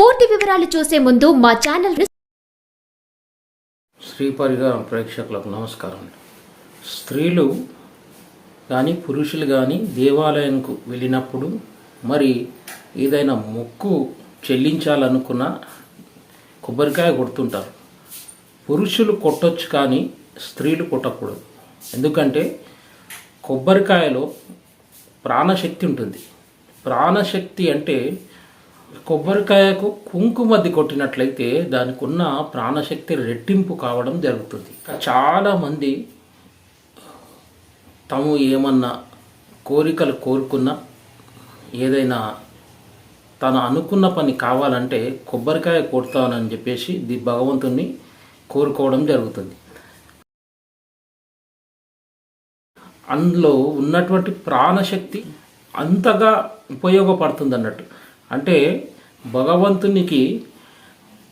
పూర్తి వివరాలు చూసే ముందు మా ఛానల్ స్త్రీ పరిహారం ప్రేక్షకులకు నమస్కారం. స్త్రీలు కానీ పురుషులు కానీ దేవాలయంకు వెళ్ళినప్పుడు మరి ఏదైనా మొక్కు చెల్లించాలనుకున్న కొబ్బరికాయ కొడుతుంటారు. పురుషులు కొట్టొచ్చు కానీ స్త్రీలు కొట్టకూడదు. ఎందుకంటే కొబ్బరికాయలో ప్రాణశక్తి ఉంటుంది. ప్రాణశక్తి అంటే కొబ్బరికాయకు కుంకుమద్ది కొట్టినట్లయితే దానికి ఉన్న ప్రాణశక్తి రెట్టింపు కావడం జరుగుతుంది. చాలామంది తాము ఏమన్నా కోరికలు కోరుకున్నా ఏదైనా తను అనుకున్న పని కావాలంటే కొబ్బరికాయ కొడతానని చెప్పేసి ది భగవంతుణ్ణి కోరుకోవడం జరుగుతుంది. అందులో ఉన్నటువంటి ప్రాణశక్తి అంతగా ఉపయోగపడుతుంది అన్నట్టు అంటే భగవంతునికి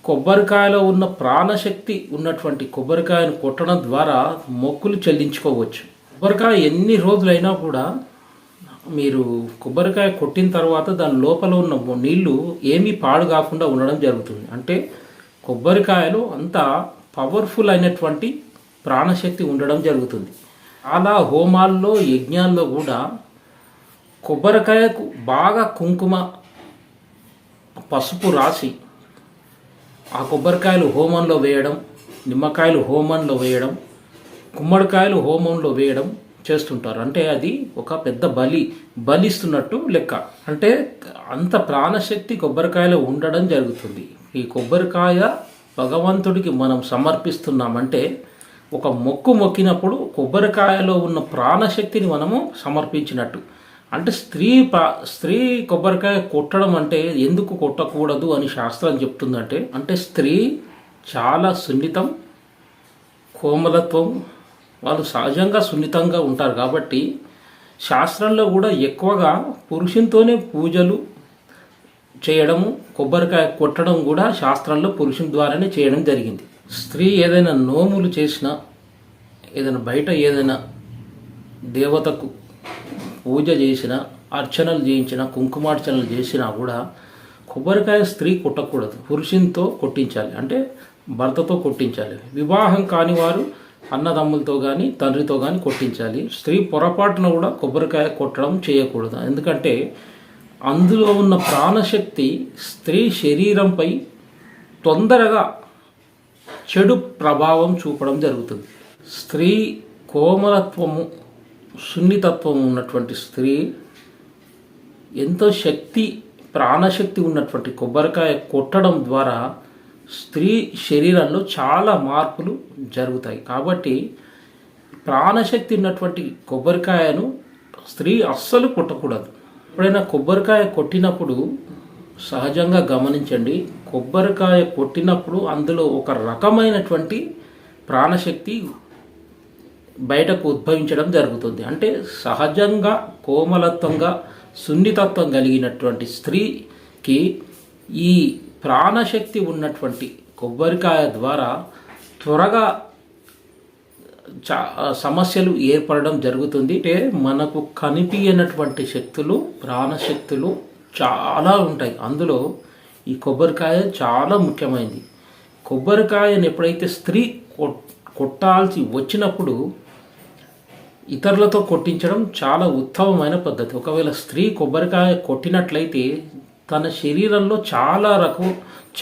కొబ్బరికాయలో ఉన్న ప్రాణశక్తి ఉన్నటువంటి కొబ్బరికాయను కొట్టడం ద్వారా మొక్కులు చెల్లించుకోవచ్చు. కొబ్బరికాయ ఎన్ని రోజులైనా కూడా మీరు కొబ్బరికాయ కొట్టిన తర్వాత దాని లోపల ఉన్న నీళ్ళు ఏమీ పాడు కాకుండా ఉండడం జరుగుతుంది. అంటే కొబ్బరికాయలో అంత పవర్ఫుల్ అయినటువంటి ప్రాణశక్తి ఉండడం జరుగుతుంది. చాలా హోమాల్లో యజ్ఞాల్లో కూడా కొబ్బరికాయకు బాగా కుంకుమ పసుపు రాసి ఆ కొబ్బరికాయలు హోమంలో వేయడం నిమ్మకాయలు హోమంలో వేయడం గుమ్మడికాయలు హోమంలో వేయడం చేస్తుంటారు. అంటే అది ఒక పెద్ద బలి బలిస్తున్నట్టు లెక్క. అంటే అంత ప్రాణశక్తి కొబ్బరికాయలో ఉండడం జరుగుతుంది. ఈ కొబ్బరికాయ భగవంతుడికి మనం సమర్పిస్తున్నామంటే ఒక మొక్కు మొక్కినప్పుడు కొబ్బరికాయలో ఉన్న ప్రాణశక్తిని మనము సమర్పించినట్టు. అంటే స్త్రీ స్త్రీ కొబ్బరికాయ కొట్టడం అంటే ఎందుకు కొట్టకూడదు అని శాస్త్రం చెప్తుందంటే అంటే స్త్రీ చాలా సున్నితం కోమలత్వం వాళ్ళు సహజంగా సున్నితంగా ఉంటారు కాబట్టి శాస్త్రంలో కూడా ఎక్కువగా పురుషునితోనే పూజలు చేయడము కొబ్బరికాయ కొట్టడం కూడా శాస్త్రంలో పురుషుని ద్వారానే చేయడం జరిగింది. స్త్రీ ఏదైనా నోములు చేసినా ఏదైనా బయట ఏదైనా దేవతకు పూజ చేసిన అర్చనలు చేయించిన కుంకుమార్చనలు చేసినా కూడా కొబ్బరికాయ స్త్రీ కొట్టకూడదు. పురుషునితో కొట్టించాలి. అంటే భర్తతో కొట్టించాలి. వివాహం కాని వారు అన్నదమ్ములతో కానీ తండ్రితో కానీ కొట్టించాలి. స్త్రీ పొరపాటున కూడా కొబ్బరికాయ కొట్టడం చేయకూడదు. ఎందుకంటే అందులో ఉన్న ప్రాణశక్తి స్త్రీ శరీరంపై తొందరగా చెడు ప్రభావం చూపడం జరుగుతుంది. స్త్రీ కోమలత్వము సున్నితత్వం ఉన్నటువంటి స్త్రీ ఎంతో శక్తి ప్రాణశక్తి ఉన్నటువంటి కొబ్బరికాయ కొట్టడం ద్వారా స్త్రీ శరీరంలో చాలా మార్పులు జరుగుతాయి. కాబట్టి ప్రాణశక్తి ఉన్నటువంటి కొబ్బరికాయను స్త్రీ అస్సలు కొట్టకూడదు. ఎప్పుడైనా కొబ్బరికాయ కొట్టినప్పుడు సహజంగా గమనించండి. కొబ్బరికాయ కొట్టినప్పుడు అందులో ఒక రకమైనటువంటి ప్రాణశక్తి బయటకు ఉద్భవించడం జరుగుతుంది. అంటే సహజంగా కోమలత్వంగా సున్నితత్వం కలిగినటువంటి స్త్రీకి ఈ ప్రాణశక్తి ఉన్నటువంటి కొబ్బరికాయ ద్వారా త్వరగా సమస్యలు ఏర్పడడం జరుగుతుంది. అంటే మనకు కనిపించినటువంటి శక్తులు ప్రాణశక్తులు చాలా ఉంటాయి. అందులో ఈ కొబ్బరికాయ చాలా ముఖ్యమైనది. కొబ్బరికాయను ఎప్పుడైతే స్త్రీ కొట్టాల్సి వచ్చినప్పుడు ఇతరులతో కొట్టించడం చాలా ఉత్తమమైన పద్ధతి. ఒకవేళ స్త్రీ కొబ్బరికాయ కొట్టినట్లయితే తన శరీరంలో చాలా రకం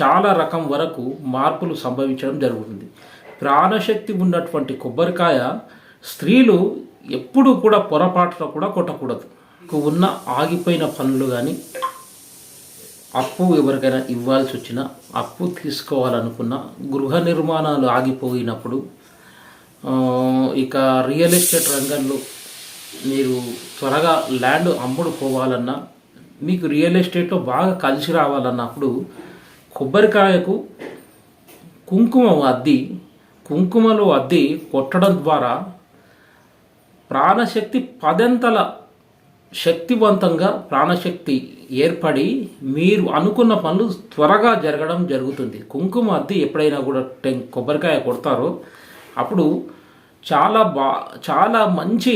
చాలా రకం వరకు మార్పులు సంభవించడం జరుగుతుంది. ప్రాణశక్తి ఉన్నటువంటి కొబ్బరికాయ స్త్రీలు ఎప్పుడూ కూడా పొరపాటులో కూడా కొట్టకూడదు. ఉన్న ఆగిపోయిన పనులు కానీ అప్పు ఎవరికైనా ఇవ్వాల్సి వచ్చినా అప్పు తీసుకోవాలనుకున్న గృహ నిర్మాణాలు ఆగిపోయినప్పుడు ఇక రియల్ ఎస్టేట్ రంగంలో మీరు త్వరగా ల్యాండ్ అమ్ముడు పోవాలన్నా మీకు రియల్ ఎస్టేట్లో బాగా కలిసి రావాలన్నప్పుడు కొబ్బరికాయకు కుంకుమ అద్ది కుంకుమలో అద్ది కొట్టడం ద్వారా ప్రాణశక్తి పదంతల శక్తివంతంగా ప్రాణశక్తి ఏర్పడి మీరు అనుకున్న పనులు త్వరగా జరగడం జరుగుతుంది. కుంకుమ అద్ది ఎప్పుడైనా కూడా టెం కొబ్బరికాయ కొడతారో. అప్పుడు చాలా బా చాలా మంచి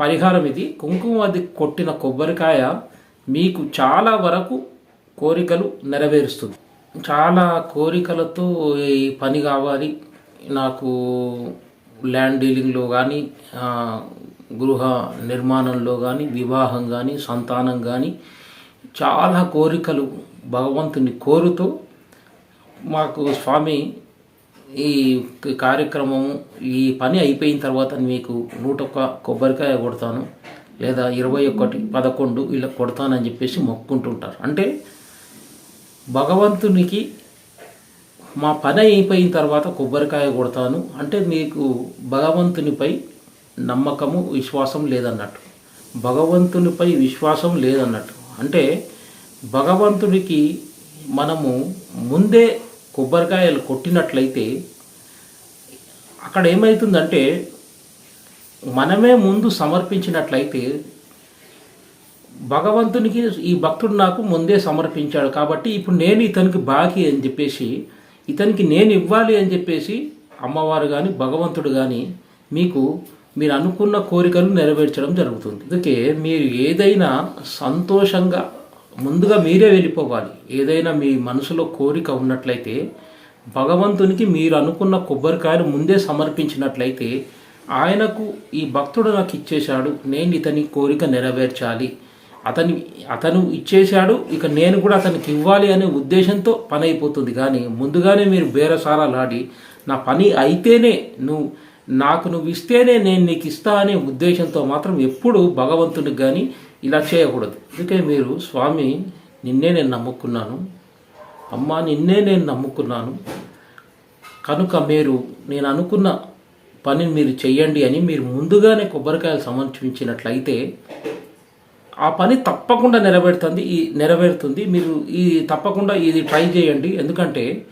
పరిహారం ఇది. కుంకుమ అది కొట్టిన కొబ్బరికాయ మీకు చాలా వరకు కోరికలు నెరవేరుస్తుంది. చాలా కోరికలతో ఈ పని కావాలి. నాకు ల్యాండ్ డీలింగ్లో కానీ గృహ నిర్మాణంలో కానీ వివాహం కానీ సంతానం కానీ చాలా కోరికలు భగవంతుని కోరుతూ మాకు స్వామి ఈ కార్యక్రమం ఈ పని అయిపోయిన తర్వాత మీకు నూట ఒక్క కొబ్బరికాయ కొడతాను లేదా ఇరవై ఒకటి పదకొండు ఇలా కొడతానని చెప్పేసి మొక్కుంటుంటారు. అంటే భగవంతునికి మా పని అయిపోయిన తర్వాత కొబ్బరికాయ కొడతాను అంటే మీకు భగవంతునిపై నమ్మకము విశ్వాసం లేదన్నట్టు. భగవంతునిపై విశ్వాసం లేదన్నట్టు. అంటే భగవంతుడికి మనము ముందే కొబ్బరికాయలు కొట్టినట్లయితే అక్కడ ఏమవుతుందంటే మనమే ముందు సమర్పించినట్లయితే భగవంతునికి ఈ భక్తుడు నాకు ముందే సమర్పించాడు కాబట్టి ఇప్పుడు నేను ఇతనికి బాకీ అని చెప్పేసి ఇతనికి నేను ఇవ్వాలి అని చెప్పేసి అమ్మవారు కానీ భగవంతుడు కానీ మీకు మీరు అనుకున్న కోరికలు నెరవేర్చడం జరుగుతుంది. అందుకే మీరు ఏదైనా సంతోషంగా ముందుగా మీరే వెళ్ళిపోవాలి. ఏదైనా మీ మనసులో కోరిక ఉన్నట్లయితే భగవంతునికి మీరు అనుకున్న కొబ్బరికాయలు ముందే సమర్పించినట్లయితే ఆయనకు ఈ భక్తుడు నాకు ఇచ్చేశాడు నేను ఇతని కోరిక నెరవేర్చాలి. అతని అతను ఇచ్చేశాడు ఇక నేను కూడా అతనికి ఇవ్వాలి అనే ఉద్దేశంతో పని అయిపోతుంది. కానీ ముందుగానే మీరు బేరసారాలాడి నా పని అయితేనే నువ్వు నాకు నువ్వు ఇస్తేనే నేను నీకు ఇస్తా అనే ఉద్దేశంతో మాత్రం ఎప్పుడు భగవంతునికి కానీ ఇలా చేయకూడదు. అందుకే మీరు స్వామి నిన్నే నేను నమ్ముకున్నాను. అమ్మా నిన్నే నేను నమ్ముకున్నాను. కనుక మీరు నేను అనుకున్న పనిని మీరు చెయ్యండి అని మీరు ముందుగానే కొబ్బరికాయలు సమర్పించినట్లయితే ఆ పని తప్పకుండా నెరవేరుతుంది ఈ నెరవేరుతుంది. మీరు ఈ తప్పకుండా ఇది ట్రై చేయండి. ఎందుకంటే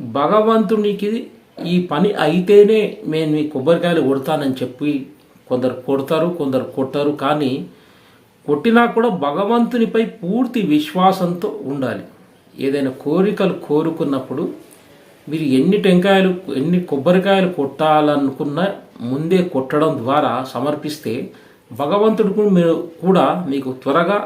భగవంతునికి ఈ పని అయితేనే నేను మీ కొబ్బరికాయలు కొడతానని చెప్పి కొందరు కొడతారు కొందరు కొట్టరు. కానీ కొట్టినా కూడా భగవంతునిపై పూర్తి విశ్వాసంతో ఉండాలి. ఏదైనా కోరికలు కోరుకున్నప్పుడు మీరు ఎన్ని టెంకాయలు ఎన్ని కొబ్బరికాయలు కొట్టాలనుకున్న ముందే కొట్టడం ద్వారా సమర్పిస్తే భగవంతుడు కూడా మీరు కూడా మీకు త్వరగా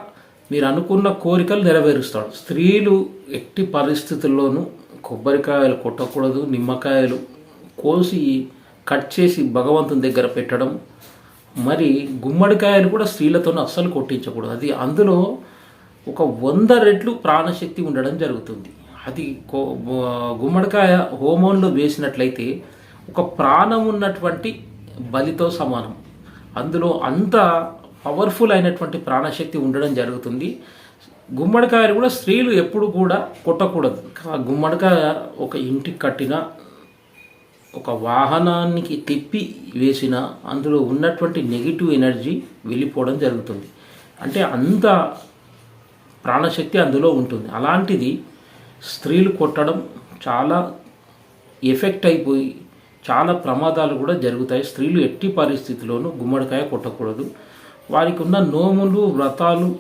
మీరు అనుకున్న కోరికలు నెరవేరుస్తాడు. స్త్రీలు ఎట్టి పరిస్థితుల్లోనూ కొబ్బరికాయలు కొట్టకూడదు నిమ్మకాయలు కోసి కట్ చేసి భగవంతుని దగ్గర పెట్టడం మరి గుమ్మడికాయలు కూడా స్త్రీలతో అస్సలు కొట్టించకూడదు. అది అందులో ఒక వంద రెట్లు ప్రాణశక్తి ఉండడం జరుగుతుంది. అది గుమ్మడికాయ హోమంలో వేసినట్లయితే ఒక ప్రాణం ఉన్నటువంటి బలితో సమానం. అందులో అంత పవర్ఫుల్ అయినటువంటి ప్రాణశక్తి ఉండడం జరుగుతుంది. గుమ్మడికాయలు కూడా స్త్రీలు ఎప్పుడు కూడా కొట్టకూడదు. ఆ గుమ్మడికాయ ఒక ఇంటికి కట్టిన ఒక వాహనానికి తిప్పి వేసిన అందులో ఉన్నటువంటి నెగిటివ్ ఎనర్జీ వెళ్ళిపోవడం జరుగుతుంది. అంటే అంత ప్రాణశక్తి అందులో ఉంటుంది. అలాంటిది స్త్రీలు కొట్టడం చాలా ఎఫెక్ట్ అయిపోయి చాలా ప్రమాదాలు కూడా జరుగుతాయి. స్త్రీలు ఎట్టి పరిస్థితిలోనూ గుమ్మడికాయ కొట్టకూడదు. వారికి ఉన్న నోములు వ్రతాలు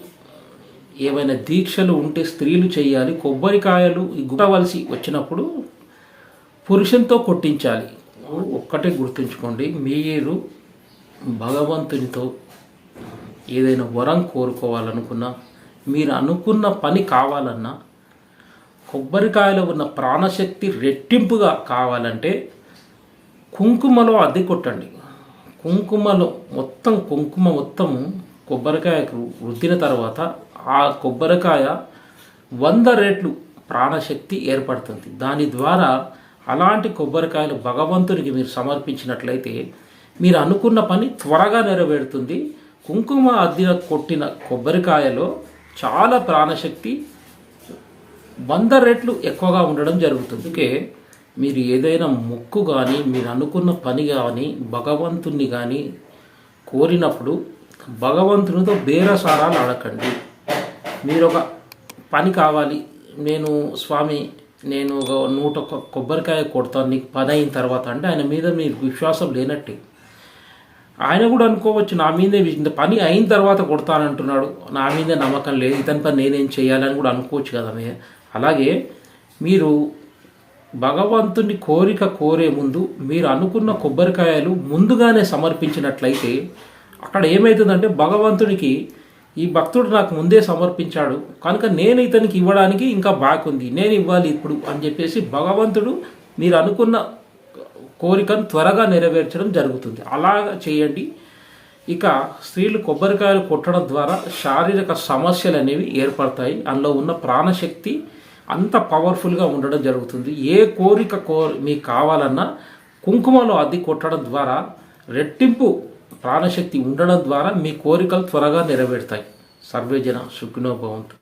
ఏవైనా దీక్షలు ఉంటే స్త్రీలు చేయాలి. కొబ్బరికాయలు గుట్టవలసి వచ్చినప్పుడు పురుషంతో కొట్టించాలి. ఒక్కటే గుర్తుంచుకోండి మీరు భగవంతునితో ఏదైనా వరం కోరుకోవాలనుకున్నా మీరు అనుకున్న పని కావాలన్నా కొబ్బరికాయలో ఉన్న ప్రాణశక్తి రెట్టింపుగా కావాలంటే కుంకుమలో అద్దె కొట్టండి. కుంకుమలో మొత్తం కుంకుమ మొత్తము కొబ్బరికాయకు రుద్దిన తర్వాత ఆ కొబ్బరికాయ వంద రెట్లు ప్రాణశక్తి ఏర్పడుతుంది. దాని ద్వారా అలాంటి కొబ్బరికాయలు భగవంతునికి మీరు సమర్పించినట్లయితే మీరు అనుకున్న పని త్వరగా నెరవేరుతుంది. కుంకుమ అద్దిన కొట్టిన కొబ్బరికాయలో చాలా ప్రాణశక్తి వంద రెట్లు ఎక్కువగా ఉండడం జరుగుతుంది. అందుకే మీరు ఏదైనా మొక్కు కానీ మీరు అనుకున్న పని కానీ భగవంతుణ్ణి కానీ కోరినప్పుడు భగవంతునితో బేరసారాలు అడగండి మీరు ఒక పని కావాలి. నేను స్వామి నేను ఒక నూట ఒక కొబ్బరికాయ కొడతాను నీకు పని అయిన తర్వాత అంటే ఆయన మీద మీకు విశ్వాసం లేనట్టే. ఆయన కూడా అనుకోవచ్చు నా మీదే ఇంత పని అయిన తర్వాత కొడతానంటున్నాడు. నా మీదే నమ్మకం లేదు ఇతని పని నేనేం చేయాలని కూడా అనుకోవచ్చు కదా అలాగే మీరు భగవంతుని కోరిక కోరే ముందు మీరు అనుకున్న కొబ్బరికాయలు ముందుగానే సమర్పించినట్లయితే అక్కడ ఏమవుతుందంటే భగవంతునికి ఈ భక్తుడు నాకు ముందే సమర్పించాడు. కనుక నేను ఇతనికి ఇవ్వడానికి ఇంకా బాగుంది నేను ఇవ్వాలి ఇప్పుడు అని చెప్పేసి భగవంతుడు మీరు అనుకున్న కోరికను త్వరగా నెరవేర్చడం జరుగుతుంది. అలా చేయండి. ఇక స్త్రీలు కొబ్బరికాయలు కొట్టడం ద్వారా శారీరక సమస్యలు అనేవి ఏర్పడతాయి. అందులో ఉన్న ప్రాణశక్తి అంత పవర్ఫుల్గా ఉండడం జరుగుతుంది. ఏ కోరిక కో మీకు కావాలన్నా కుంకుమలో అద్దె కొట్టడం ద్వారా రెట్టింపు ప్రాణశక్తి ఉండడం ద్వారా మీ కోరికలు త్వరగా నెరవేరుతాయి. సర్వేజన సుఖినో